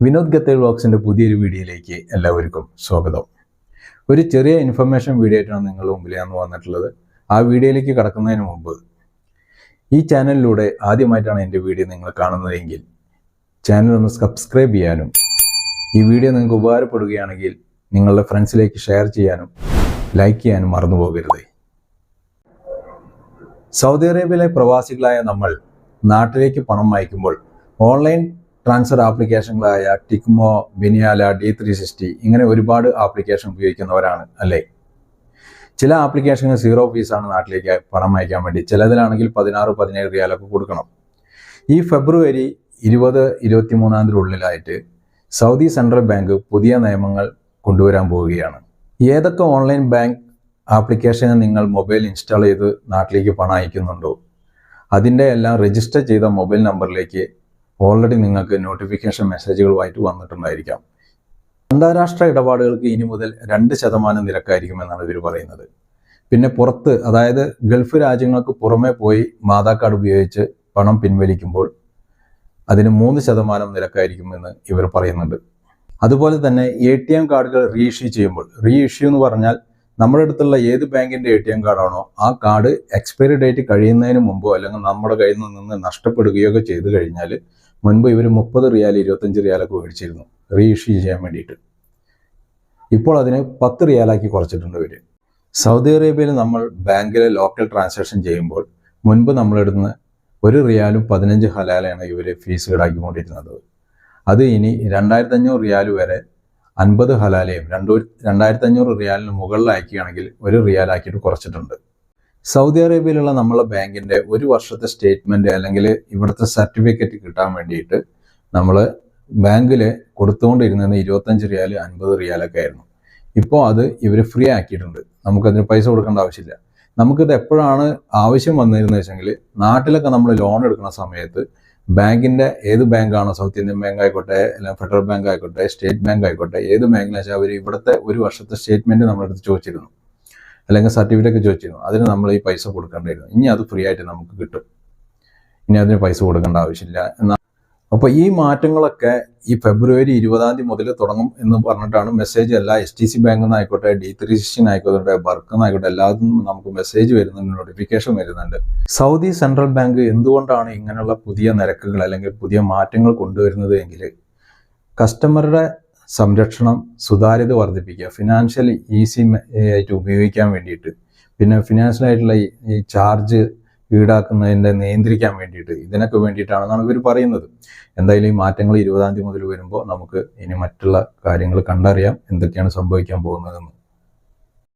വിനോദ് ഗത്തേൽ വ്ളോഗ്സിന്റെ പുതിയൊരു വീഡിയോയിലേക്ക് എല്ലാവർക്കും സ്വാഗതം. ഒരു ചെറിയ ഇൻഫർമേഷൻ വീഡിയോ ആയിട്ടാണ് നിങ്ങളുടെ മുമ്പിൽ ഞാൻ വന്നിട്ടുള്ളത്. ആ വീഡിയോയിലേക്ക് കടക്കുന്നതിന് മുമ്പ് ഈ ചാനലിലൂടെ ആദ്യമായിട്ടാണ് എന്റെ വീഡിയോ നിങ്ങൾ കാണുന്നതെങ്കിൽ ചാനൽ ഒന്ന് സബ്സ്ക്രൈബ് ചെയ്യാനും ഈ വീഡിയോ നിങ്ങൾക്ക് ഉപകാരപ്പെടുകയാണെങ്കിൽ നിങ്ങളുടെ ഫ്രണ്ട്സിലേക്ക് ഷെയർ ചെയ്യാനും ലൈക്ക് ചെയ്യാനും മറന്നു പോകരുത്. സൗദി അറേബ്യയിലെ പ്രവാസികളായ നമ്മൾ നാട്ടിലേക്ക് പണം അയക്കുമ്പോൾ ഓൺലൈൻ ട്രാൻസ്ഫർ ആപ്ലിക്കേഷനുകളായ ടിക്മോ ബിനിയാല ഡി ത്രീ സിക്സ്റ്റി ഇങ്ങനെ ഒരുപാട് ആപ്ലിക്കേഷൻ ഉപയോഗിക്കുന്നവരാണ് അല്ലേ? ചില ആപ്ലിക്കേഷനുകൾ സീറോ ഫീസാണ് നാട്ടിലേക്ക് പണം അയക്കാൻ വേണ്ടി. ചിലതിലാണെങ്കിൽ പതിനാറ് പതിനേഴ് റിയാലൊക്കെ കൊടുക്കണം. ഈ ഫെബ്രുവരി ഇരുപത് ഇരുപത്തി മൂന്നാം തീയതി ഉള്ളിലായിട്ട് സൗദി സെൻട്രൽ ബാങ്ക് പുതിയ നിയമങ്ങൾ കൊണ്ടുവരാൻ പോവുകയാണ്. ഏതൊക്കെ ഓൺലൈൻ ബാങ്ക് ആപ്ലിക്കേഷൻ നിങ്ങൾ മൊബൈൽ ഇൻസ്റ്റാൾ ചെയ്ത് നാട്ടിലേക്ക് പണം അയക്കുന്നുണ്ടോ? അതിന്റെ എല്ലാം രജിസ്റ്റർ ചെയ്ത മൊബൈൽ നമ്പറിലേക്ക് ഓൾറെഡി നിങ്ങൾക്ക് നോട്ടിഫിക്കേഷൻ മെസ്സേജുകളുമായിട്ട് വന്നിട്ടുണ്ടായിരിക്കാം. അന്താരാഷ്ട്ര ഇടപാടുകൾക്ക് ഇനി മുതൽ രണ്ട് ശതമാനം നിരക്കായിരിക്കും എന്നാണ് ഇവർ പറയുന്നത്. പിന്നെ പുറത്ത് അതായത് ഗൾഫ് രാജ്യങ്ങൾക്ക് പുറമെ പോയി മാതാ കാർഡ് ഉപയോഗിച്ച് പണം പിൻവലിക്കുമ്പോൾ അതിന് മൂന്ന് ശതമാനം നിരക്കായിരിക്കുമെന്ന് ഇവർ പറയുന്നുണ്ട്. അതുപോലെ തന്നെ എ ടി എം കാർഡുകൾ റീഇഷ്യൂ ചെയ്യുമ്പോൾ റീഇഷ്യൂ എന്ന് പറഞ്ഞാൽ നമ്മുടെ അടുത്തുള്ള ഏത് ബാങ്കിന്റെ എ ടി എം കാർഡാണോ ആ കാർഡ് എക്സ്പയറി ഡേറ്റ് കഴിയുന്നതിന് മുമ്പോ അല്ലെങ്കിൽ നമ്മുടെ കയ്യിൽ നിന്ന് നഷ്ടപ്പെടുകയോ ഒക്കെ ചെയ്തു കഴിഞ്ഞാൽ മുൻപ് ഇവർ മുപ്പത് റിയാൽ ഇരുപത്തഞ്ച് റിയാലൊക്കെ മേടിച്ചിരുന്നു. റീഇഷ്യൂ ചെയ്യാൻ വേണ്ടിയിട്ട്. ഇപ്പോൾ അതിനെ പത്ത് റിയാലാക്കി കുറച്ചിട്ടുണ്ട് ഇവർ സൗദി അറേബ്യയിൽ നമ്മൾ ബാങ്കിലെ ലോക്കൽ ട്രാൻസാക്ഷൻ ചെയ്യുമ്പോൾ മുൻപ് നമ്മളെടുന്ന് ഒരു റിയാലും പതിനഞ്ച് ഹലാലാണ് ഇവർ ഫീസ് ഈടാക്കിക്കൊണ്ടിരുന്നത്. അത് ഇനി രണ്ടായിരത്തി അഞ്ഞൂറ് റിയാൽ വരെ അൻപത് ഹലാലയും രണ്ടു രണ്ടായിരത്തി അഞ്ഞൂറ് റിയാലിന് മുകളിലാക്കുകയാണെങ്കിൽ ഒരു റിയാലാക്കിയിട്ട് കുറച്ചിട്ടുണ്ട്. സൗദി അറേബ്യയിലുള്ള നമ്മളെ ബാങ്കിന്റെ ഒരു വർഷത്തെ സ്റ്റേറ്റ്മെന്റ് അല്ലെങ്കിൽ ഇവിടുത്തെ സർട്ടിഫിക്കറ്റ് കിട്ടാൻ വേണ്ടിയിട്ട് നമ്മൾ ബാങ്കിൽ കൊടുത്തുകൊണ്ടിരുന്നത് ഇരുപത്തഞ്ച് റിയാൽ അൻപത് റിയാലൊക്കെ ആയിരുന്നു. ഇപ്പോൾ അത് ഇവർ ഫ്രീ ആക്കിയിട്ടുണ്ട്. നമുക്കതിന് പൈസ കൊടുക്കേണ്ട ആവശ്യമില്ല. നമുക്കിത് എപ്പോഴാണ് ആവശ്യം വന്നിരുന്നത് വെച്ചെങ്കിൽ നാട്ടിലൊക്കെ നമ്മൾ ലോൺ എടുക്കുന്ന സമയത്ത് ബാങ്കിന്റെ ഏത് ബാങ്കാണോ സൗത്ത് ഇന്ത്യൻ ബാങ്ക് ആയിക്കോട്ടെ അല്ലെങ്കിൽ ഫെഡറൽ ബാങ്ക് ആയിക്കോട്ടെ സ്റ്റേറ്റ് ബാങ്ക് ആയിക്കോട്ടെ ഏത് ബാങ്കിലും വെച്ചാൽ അവർ ഇവിടുത്തെ ഒരു വർഷത്തെ സ്റ്റേറ്റ്മെന്റ് നമ്മളടുത്ത് ചോദിച്ചിരുന്നു. അല്ലെങ്കിൽ സർട്ടിഫിക്കറ്റ് ചോദിച്ചിരുന്നു. അതിന് നമ്മൾ ഈ പൈസ കൊടുക്കേണ്ടിയിരുന്നു ഇനി അത് ഫ്രീ ആയിട്ട് നമുക്ക് കിട്ടും. ഇനി അതിന് പൈസ കൊടുക്കേണ്ട ആവശ്യമില്ല. എന്നാൽ അപ്പോൾ ഈ മാറ്റങ്ങളൊക്കെ ഈ ഫെബ്രുവരി ഇരുപതാം തീയതി മുതൽ തുടങ്ങും എന്ന് പറഞ്ഞിട്ടാണ് മെസ്സേജ് എല്ലാ എസ് ടി സി ബാങ്കിൽ നിന്നായിക്കോട്ടെ ഡി ത്രീ സിക്സ്റ്റീൻ ആയിക്കോട്ടെ ബർക്ക് എന്നായിക്കോട്ടെ എല്ലാത്തിനും നമുക്ക് മെസ്സേജ് വരുന്നുണ്ട് നോട്ടിഫിക്കേഷൻ വരുന്നുണ്ട്. സൗദി സെൻട്രൽ ബാങ്ക് എന്തുകൊണ്ടാണ് ഇങ്ങനെയുള്ള പുതിയ നിരക്കുകൾ അല്ലെങ്കിൽ പുതിയ മാറ്റങ്ങൾ കൊണ്ടുവരുന്നത് എങ്കിൽ കസ്റ്റമറുടെ സംരക്ഷണം സുതാര്യത വർദ്ധിപ്പിക്കുക ഫിനാൻഷ്യൽ ഈസി ആയിട്ട് ഉപയോഗിക്കാൻ വേണ്ടിയിട്ട്. പിന്നെ ഫിനാൻഷ്യലായിട്ടുള്ള ഈ ചാർജ് ഈടാക്കുന്നതിന്റെ നിയന്ത്രിക്കാൻ വേണ്ടിയിട്ട് ഇതിനൊക്കെ വേണ്ടിയിട്ടാണെന്നാണ് ഇവർ പറയുന്നത്. എന്തായാലും ഈ മാറ്റങ്ങൾ ഇരുപതാം തീയതി മുതൽ വരുമ്പോൾ നമുക്ക് ഇനി മറ്റുള്ള കാര്യങ്ങൾ കണ്ടറിയാം എന്തൊക്കെയാണ് സംഭവിക്കാൻ പോകുന്നതെന്ന്.